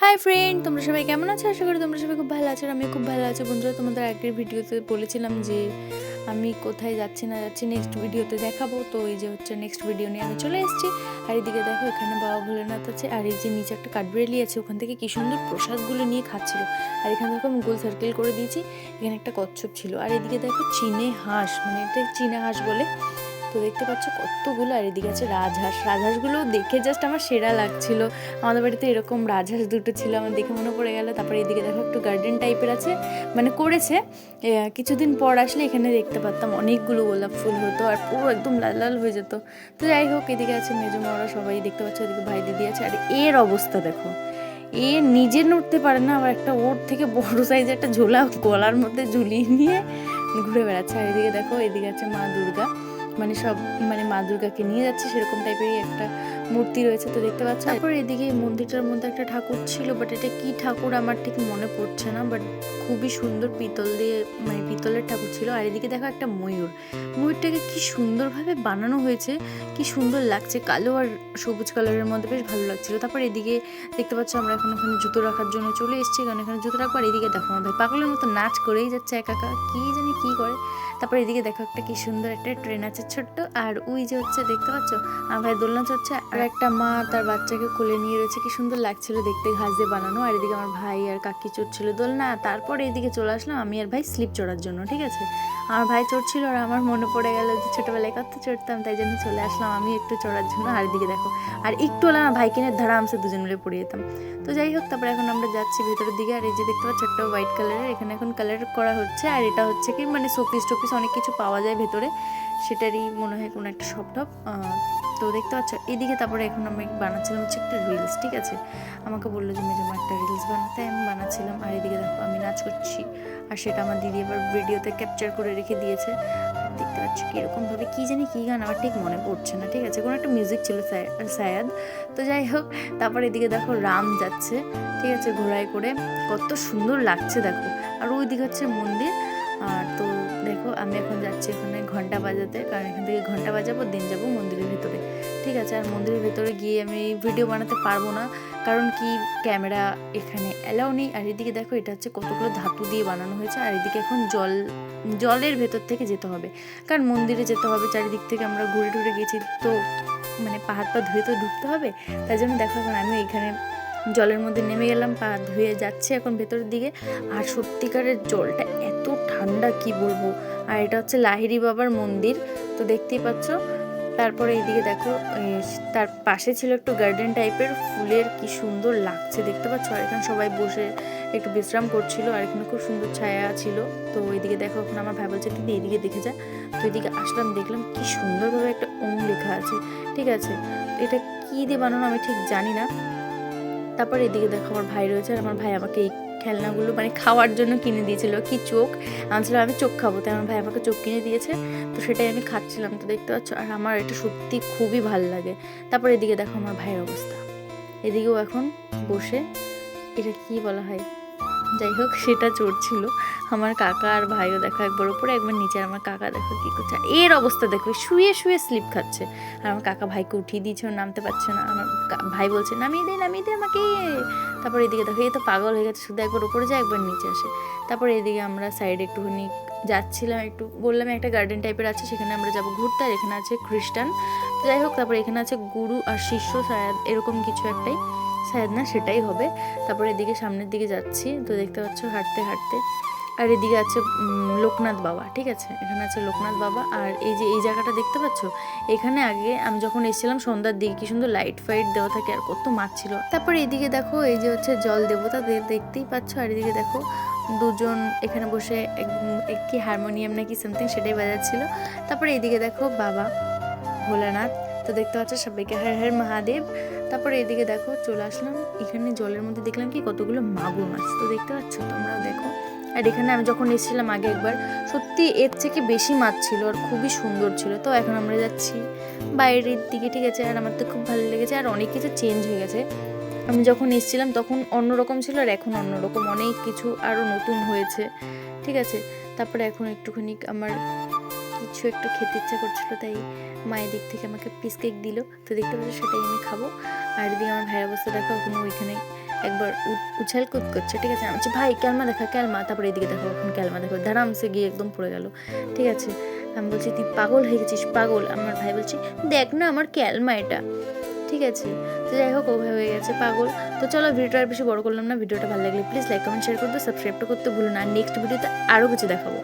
Hi friend তোমরা সবাই কেমন আছো? আশা করি তোমরা সবাই খুব ভালো আছো আমি খুব ভালো আছো। বন্ধুরা, তোমাদের আগের ভিডিওতে বলেছিলাম যে আমি কোথায় যাচ্ছি না যাচ্ছি নেক্সট ভিডিওতে দেখাবো। তো এই যে হচ্ছে নেক্সট ভিডিও নিয়ে আমি চলে এসেছি। আর এদিকে দেখো, এখানে বাবা ভোলেনাথ আছে। আর এই যে নিচে একটা কাঠবেড়ালি আছে, ওখান থেকে কি সুন্দর প্রসাদগুলো নিয়ে খাচ্ছিল। আর এখানে দেখো, আমি গোল সার্কেল করে দিয়েছি। এখানে একটা কচ্ছপ ছিল। আর এদিকে দেখো, চীনে হাঁস মানে এটা চীনা হাঁস বলে। তো দেখতে পাচ্ছ কতগুলো, আর এদিকে আছে রাজহাঁস। রাজহাঁসগুলো দেখে জাস্ট আমার সেরা লাগছিল। আমাদের বাড়িতে এরকম রাজহাঁস দুটো ছিল, আমার দেখে মনে পড়ে গেল। তারপরে এদিকে দেখো একটু গার্ডেন টাইপের আছে মানে করেছে। কিছুদিন পর আসলে এখানে দেখতে পারতাম, অনেকগুলো গোলাপ ফুল হতো, আর পুরো একদম লাল লাল হয়ে যেত। তো যাই হোক, এদিকে আছে মেজমা ওরা সবাই দেখতে পাচ্ছ এদিকে ভাই দিদি আছে। আর এর অবস্থা দেখো, এ নিজে নড়তে পারে না, আবার একটা ওর থেকে বড় সাইজের একটা ঝোলা গলার মধ্যে ঝুলিয়ে নিয়ে ঘুরে বেড়াচ্ছে। আর এদিকে দেখো, এদিকে আছে মা দুর্গা। মানে সব মানে মা দুর্গাকে নিয়ে যাচ্ছে সেরকম টাইপেরই একটা মূর্তি রয়েছে তো দেখতে পাচ্ছ তারপর এদিকে মন্দিরটার মধ্যে একটা ঠাকুর ছিল বাট এটা কি ঠাকুর আমার ঠিক মনে পড়ছে না বাট খুবই সুন্দর পিতল দিয়ে মানে পিতলের ঠাকুর ছিল। আর এদিকে দেখো একটা ময়ূর। ময়ূরটাকে কি সুন্দরভাবে বানানো হয়েছে, কি সুন্দর লাগছে। কালো আর সবুজ কালারের মধ্যে বেশ ভালো লাগছিল। তারপর এদিকে দেখতে পাচ্ছ আমরা এখন ওখানে জুতো রাখার জন্য চলে এসেছি। কারণ এখানে জুতো রাখব। আর এদিকে দেখো আমার ভাই পাগলের মতো নাচ করেই যাচ্ছে একা একা। কি জানি কি করে। তারপর এদিকে দেখো একটা কি সুন্দর একটা ট্রেন আছে ছোট্ট। আর ওই যে হচ্ছে, দেখতে পাচ্ছ? আমার ভাই দোলনা চড়ছে। আর একটা মা তার বাচ্চাকে কোলে নিয়ে রয়েছে। কি সুন্দর লাগছিল দেখতে, ঘাস দিয়ে বানানো। আর এদিকে আমার ভাই আর কাকি চড়ছিল দোলনা। তারপরে এদিকে চলে আসলাম আমি আর ভাই স্লিপ চড়ার জন্য, ঠিক আছে? আমার ভাই চড়ছিল আর আমার মনে পড়ে গেল যে ছোটবেলায় কত চড়তাম, তাই জন্য চলে আসলাম আমি একটু চড়ার জন্য। আর এদিকে দেখো, আর একটু হলে আমার ভাই কিনে ধারামসে দুজন মিলে পড়ে যেতাম। তো যাই হোক, তারপরে এখন আমরা যাচ্ছি ভেতরের দিকে। আর এই যে দেখতে পাচ্ছ একটা হোয়াইট কালারের, এখানে এখন কালার করা হচ্ছে। আর এটা হচ্ছে কি মানে শোপিস টোপিস অনেক কিছু পাওয়া যায় ভেতরে। সেটারই মনে হয় কোনো একটা শপ টপ। তো দেখতে পাচ্ছ, এদিকে তারপরে এখন আমি বানাচ্ছিলাম হচ্ছে একটা রিলস ঠিক আছে? আমাকে বলল যে, মেজমা, একটা রিলস বানাতে আমি বানাচ্ছিলাম। আর এদিকে দেখো, আমি নাচ করছি। আর সেটা আমার দিদি এবার ভিডিওতে ক্যাপচার করে রেখে দিয়েছে। দেখতে পাচ্ছ কীরকমভাবে, কী জানি কী গান, আমার ঠিক মনে পড়ছে না, ঠিক আছে? কোনো একটা মিউজিক ছিল সায়- সায়াদ। তো যাই হোক, তারপর এদিকে দেখো, রাম যাচ্ছে, ঠিক আছে, ঘোড়ায় করে। কত সুন্দর লাগছে, দেখো। আর ওই দিকে হচ্ছে মন্দির। আর তো আমি এখন যাচ্ছি ওখানে ঘণ্টা বাজাতে, কারণ এখান থেকে ঘণ্টা বাজাবো, দিন যাব মন্দিরের ভিতরে। ঠিক আছে, আর মন্দিরের ভিতরে গিয়ে আমি ভিডিও বানাতে পারব না, কারণ কি ক্যামেরা এখানে অ্যালাউ নেই। আর এদিকে দেখো, এটা হচ্ছে কতগুলো ধাতু দিয়ে বানানো হয়েছে, আর এদিকে এখন জল, জলের ভেতর থেকে যেতে হবে। কারণ মন্দিরে যেতে হবে, চারিদিক থেকে আমরা ঘুরে টুরে গেছি, তো মানে পাহাড় পা ধুয়ে তো ঢুকতে হবে। তাই জন্য দেখো এখন আমি এখানে জলের মধ্যে নেমে গেলাম, পা ধুয়ে যাচ্ছে এখন ভেতরের দিকে। আর সত্যিকারের জলটা এত ঠান্ডা, কি বলব? আর এটা হচ্ছে লাহিড়ি বাবার মন্দির। তো দেখতেই পাচ্ছ, তারপরে এইদিকে দেখো তার পাশে ছিল একটু গার্ডেন টাইপের ফুলের কি সুন্দর লাগছে, দেখতে পাচ্ছ? আর এখানে সবাই বসে একটু বিশ্রাম করছিল, আর এখানে খুব সুন্দর ছায়া ছিল। তো এইদিকে দেখো, এখন আমার ভাই বলছে দিদি এইদিকে দেখে যা তো এদিকে আসলাম, দেখলাম কি সুন্দরভাবে একটা ওম লেখা আছে, ঠিক আছে? এটা কি দিয়ে বানানো আমি ঠিক জানি না। তারপর এদিকে দেখো, আমার ভাই রয়েছে, আর আমার ভাই আমাকে এই খেলনাগুলো মানে খাওয়ার জন্য কিনে দিয়েছিল। কি চোখ? আমি আমি চোখ খাব। তাই আমার ভাই আমাকে চোখ কিনে দিয়েছে। তো সেটাই আমি খাচ্ছিলাম, তো দেখতে পাচ্ছ? আর আমার এটা সত্যি খুবই ভালো লাগে। তারপর এদিকে দেখো আমার ভাইয়ের অবস্থা। এদিকেও এখন বসে, এটা কি বলা হয়? যাই হোক, সেটা চড়ছিল আমার কাকা আর ভাইও দেখো একবার উপরে, একবার নিচে। আমার কাকা দেখো কী করছে। এর অবস্থা দেখো, শুয়ে শুয়ে স্লিপ খাচ্ছে। আর আমার কাকা ভাইকে উঠিয়ে দিয়েছে নামতে পারছে না। আমার ভাই বলছে, নামিয়ে দে নামিয়ে দে আমাকে। তারপর এদিকে দেখো, এই তো পাগল হয়ে গেছে। শুধু একবার উপরে যায়, একবার নিচে আসে। তারপর এদিকে আমরা সাইডে একটুখানি যাচ্ছিলাম, একটু বললাম, একটা গার্ডেন টাইপের আছে, সেখানে আমরা যাব ঘুরতে। আর এখানে আছে খ্রিস্টান। যাই হোক, তারপর এখানে আছে গুরু আর শিষ্য সায়াদ এরকম কিছু একটাই। শায়দ না, সেটাই হবে। তারপর এদিকে সামনের দিকে যাচ্ছি, তো দেখতে পাচ্ছ হাঁটতে হাঁটতে। আর এদিকে আছে লোকনাথ বাবা, ঠিক আছে? এখানে আছে লোকনাথ বাবা। আর এই যে, এই জায়গাটা দেখতে পাচ্ছ? এখানে আগে আমি যখন এসেছিলাম সন্ধ্যার দিকে, কি সুন্দর লাইট ফাইট দেওয়া থাকে আর কত মাছ ছিল। তারপর এদিকে দেখো, এই যে হচ্ছে জল দেবতা দেখতেই পাচ্ছ। আর এদিকে দেখো, দুজন এখানে বসে এক- এক কি হারমোনিয়াম নাকি সামথিং সেটাই বাজাচ্ছিল। তারপরে এদিকে দেখো বাবা ভোলানাথ। তো দেখতে পাচ্ছ সবাইকে, হর হর মহাদেব। তারপরে এদিকে দেখো চলে আসলাম। এখানে জলের মধ্যে দেখলাম কি কতগুলো মাগুর মাছ। তো দেখতে পাচ্ছ তোমরাও দেখো। আর এখানে আমি যখন এসেছিলাম আগে একবার, সত্যি এর থেকে বেশি মাছ ছিল আর খুবই সুন্দর ছিল। তো এখন আমরা যাচ্ছি বাইরের দিকে, ঠিক আছে? আর আমার তো খুব ভালো লেগেছে আর অনেক কিছু চেঞ্জ হয়ে গেছে। আমি যখন এসেছিলাম তখন অন্যরকম ছিল আর এখন অন্যরকম। অনেক কিছু আরও নতুন হয়েছে, ঠিক আছে? তারপরে এখন একটুখানি আমার কিছু একটু খেতে ইচ্ছা করছিল, তাই মায়ের দিক থেকে আমাকে পিস কেক দিল। তো দেখতে পাচ্ছ সেটাই আমি খাব। আর এদিকে আমার ভাইয়ের অবস্থা দেখো, এখনও ওইখানে একবার উছাল কুদ করছে। ঠিক আছে, আমি ভাই, ক্যালমা দেখা, ক্যালমা। তারপরে এদিকে দেখো, এখন ক্যালমা দেখো। ধারামসে গিয়ে একদম পড়ে গেল। ঠিক আছে, আমি বলছি, তুই পাগল হয়ে গেছিস, পাগল? আমার ভাই বলছি, দেখ না, আমার ক্যালমা এটা। ঠিক আছে, তো যাই হোক ওভাবে হয়ে গেছে পাগল। তো চলো, ভিডিওটা আর বেশি বড় করলাম না। ভিডিওটা ভালো লাগলে প্লিজ লাইক কমেন্ট শেয়ার করতে সাবস্ক্রাইবটা করতে ভুলো না। নেক্সট ভিডিওতে আরও কিছু দেখাবো।